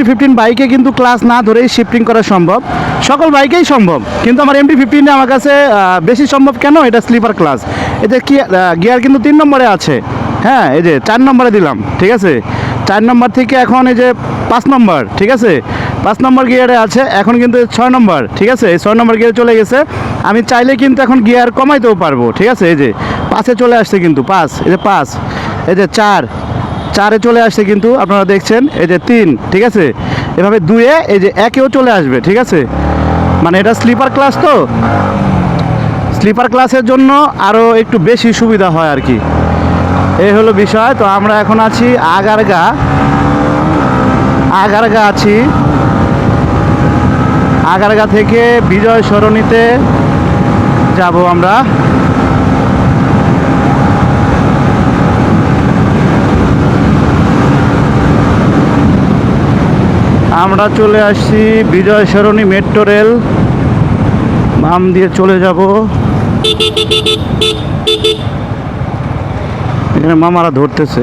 MT fifteen বাইকে কিন্তু class না ধরেই শিফটিং করা সম্ভব। সকল বাইকেই সম্ভব। কিন্তু আমার এমটি ফিফটিনে আমার কাছে বেশি সম্ভব কেন? এটা স্লিপার ক্লাস এতে কি গিয়ার কিন্তু তিন নম্বরে আছে। হ্যাঁ এই যে চার নম্বরে দিলাম, ঠিক আছে? চার নম্বর থেকে এখন এই যে পাঁচ নম্বর, ঠিক আছে? পাঁচ নম্বর গিয়ারে আছে, এখন কিন্তু ছয় নম্বর, ঠিক আছে? এই ছয় নম্বর গিয়ারে চলে গেছে। আমি চাইলে কিন্তু এখন গিয়ার কমাইতেও পারব, ঠিক আছে? এই যে পাঁচে চলে আসছে কিন্তু, পাঁচ, এই যে পাঁচ, এই যে চার চারে চলে আসছে কিন্তু আপনারা দেখছেন, এই যে তিন, ঠিক আছে? এভাবে দুয়ে, এই যে একেও চলে আসবে, ঠিক আছে? মানে এটা স্লিপার ক্লাস তো? স্লিপার ক্লাসের জন্য আরও একটু বেশি সুবিধা হয় আর কি। এই হলো বিষয়, তো আমরা এখন আছি আগারগা। আগারগা আছি। আগারগা থেকে বিজয় সরণিতে যাব আমরা। আমরা চলে আসছি বিজয় সরণি মেট্রো রেল। বাম দিয়ে চলে যাব। এখানে মামারা ধরতেছে।